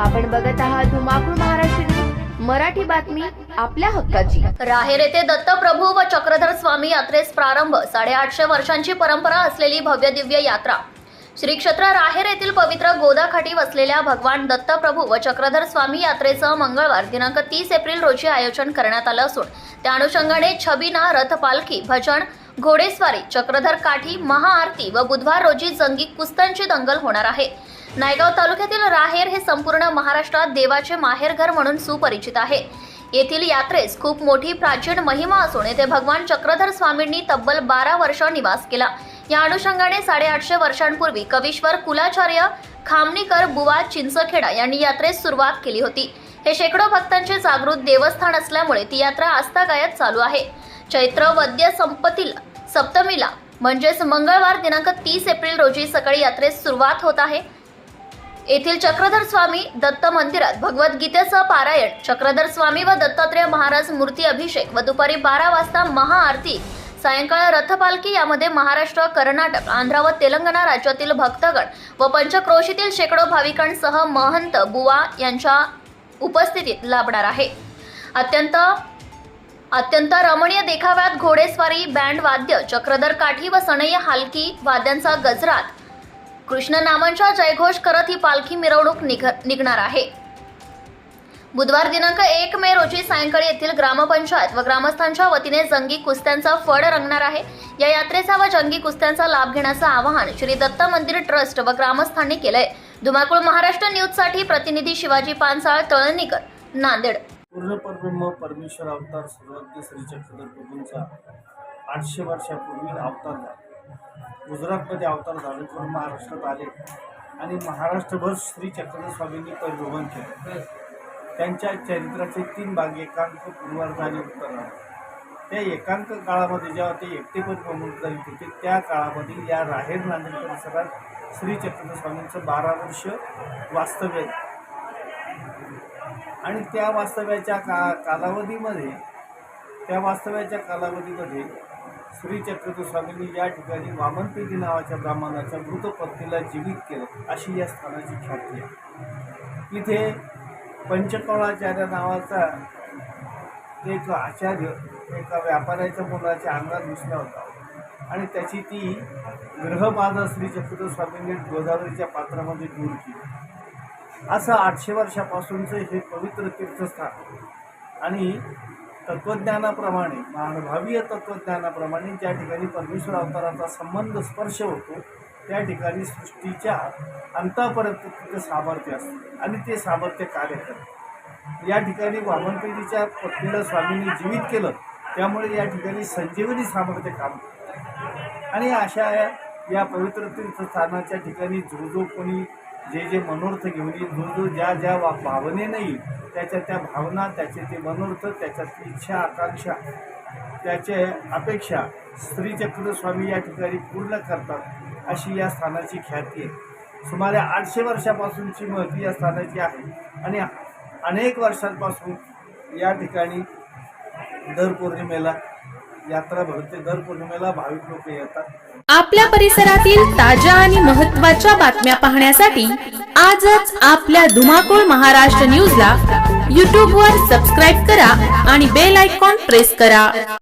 आपण बघत आहात धुमाकूळ महाराष्ट्र मराठी बातमी आपल्या हक्काची. राहेर येथे दत्तप्रभू व चक्रधर स्वामी यात्रेस प्रारंभ. साडेआठशे वर्षांची परंपरा असलेली भव्य दिव्य यात्रा. श्री क्षेत्र राहेर येथील पवित्र गोदाखाटी वसलेल्या भगवान दत्तप्रभू व चक्रधर स्वामी यात्रेचं मंगळवार दिनांक तीस एप्रिल रोजी आयोजन करण्यात आलं असून त्या अनुषंगाने छबिना रथ पालखी भजन घोडेस्वारी चक्रधर काठी महाआरती व बुधवार रोजी जंगी कुस्त्यांची दंगल होणार आहे. नायगाव तालुक्यातील राहेर हे संपूर्ण महाराष्ट्रात देवाचे माहेरघर म्हणून सुपरिचित आहे. येथील यात्रेस खूप मोठी प्राचीन महिमा असून येथे भगवान चक्रधर स्वामींनी तब्बल बारा वर्ष निवास केला. या अनुषंगाने साडेआठशे वर्षांपूर्वी कवीश्वर कुलाचार्य खामणीकर बुवा चिंचखेडा यांनी यात्रेस सुरुवात केली होती. हे शेकडो भक्तांचे जागृत देवस्थान असल्यामुळे ती यात्रा आस्थागायत चालू आहे. चैत्र वद्य संपतील सप्तमीला म्हणजेच मंगळवार दिनांक तीस एप्रिल रोजी सकाळी यात्रेस सुरुवात होत आहे. येथील चक्रधर स्वामी दत्त मंदिरात भगवद्गीतेचं पारायण. चक्रधर स्वामी व दत्तात्रेय महाराज मूर्ती अभिषेक व दुपारी बारा वाजता महाआरती. सायंकाळ रथपालखी यामध्ये महाराष्ट्र कर्नाटक आंध्र व तेलंगणा राज्यातील भक्तगण व पंचक्रोशीतील शेकडो भाविकांसह महंत बुवा यांच्या उपस्थितीत लाभणार आहे. अत्यंत अत्यंत रमणीय देखाव्यात घोडेस्वारी बँड वाद्य चक्रधर काठी व सनई हालकी वाद्यांचा गजरात कृष्ण नामांच्या जयघोष करत ही पालखी मिरवणूक निघणार आहे. बुधवार दिनांक एक मे रोजी सायंकाळी येथील ग्रामपंचायत व ग्रामस्थांच्या वतीने जंगी कुस्त्यांचा फड रंगणार आहे. या यात्रेचा व जंगी कुस्त्यांचा लाभ घेण्याचं आवाहन श्री दत्त मंदिर ट्रस्ट व ग्रामस्थांनी केलंय. धुमाकूळ महाराष्ट्र न्यूजसाठी प्रतिनिधी शिवाजी पानसाळ तळणीकर नांदेड. पूर्णपरब्रह्म परमेश्वर अवतार सर्वज्ञ श्री चक्रधर प्रभूंचा आठशे वर्षापूर्वी अवतार झाला. गुजरातमध्ये अवतार झाले करून महाराष्ट्रात आले. आणि महाराष्ट्रभर श्री चक्रधर स्वामींनी परिभ्रमण केलं. त्यांच्या चरित्राचे तीन भाग एकांक पूर्वार्ध आणि उत्तरार्ध त्या एकांक काळामध्ये जेव्हा ते एकटे प्रमुख करीत होते त्या काळामध्ये या राहेर नांदेड परिसरात श्री चक्रधर स्वामींचं बारा वर्ष वास्तव्य आणि त्या वास्तव्याच्या का कालावधीमध्ये त्या वास्तव्याच्या कालावधीमध्ये श्री चक्रधर स्वामींनी या ठिकाणी वामनपेटी नावाच्या ब्राह्मणाच्या मृतपत्नीला जीवित केलं अशी या स्थानाची ख्याती आहे. इथे पंचकौळाचार्य नावाचा एक आचार्य एका व्यापाऱ्याच्या मुलाच्या अंगात घुसला होता. आणि त्याची ती ग्रहबाधा श्री चक्रधर स्वामींनी गोदावरीच्या पात्रामध्ये दूर केली. असं आठशे वर्षापासूनचं हे पवित्र तीर्थस्थान आणि तत्त्वज्ञानाप्रमाणे मानभावीय तत्त्वज्ञानाप्रमाणे ज्या ठिकाणी परमेश्वर अवताराचा संबंध स्पर्श होतो त्या ठिकाणी सृष्टीच्या अंतापर्यंत तिथे सामर्थ्य असतं आणि ते सामर्थ्य कार्य करतं या ठिकाणी वामनपेढीच्या पत्नीला स्वामींनी जीवित केलं त्यामुळे या ठिकाणी संजीवनी सामर्थ्य काम करतं. आणि अशा या- या पवित्र तीर्थस्थानाच्या ठिकाणी जो जो कोणी जे जे मनोर्थ घेऊन येईल जो जो ज्या ज्या वा भावनेनं येईल त्याच्या त्या भावना त्याचे ते मनोर्थ त्याच्यात इच्छा आकांक्षा त्याचे अपेक्षा श्री स्वामी या ठिकाणी पूर्ण करतात अशी या स्थानाची ख्याती आहे. सुमारे आठशे वर्षापासूनची महती या स्थानाची आहे आणि अनेक वर्षांपासून या ठिकाणी दर पौर्णिमेला यात्रा भरते. दर पौर्णिमेला भाविक लोक येतात. आपल्या परिसरातील ताज्या आणि महत्त्वाच्या बातम्या पाहण्यासाठी आजच आपल्या धुमाकूळ महाराष्ट्र न्यूजला यूट्यूबवर सबस्क्राईब करा आणि बेल आयकॉन प्रेस करा.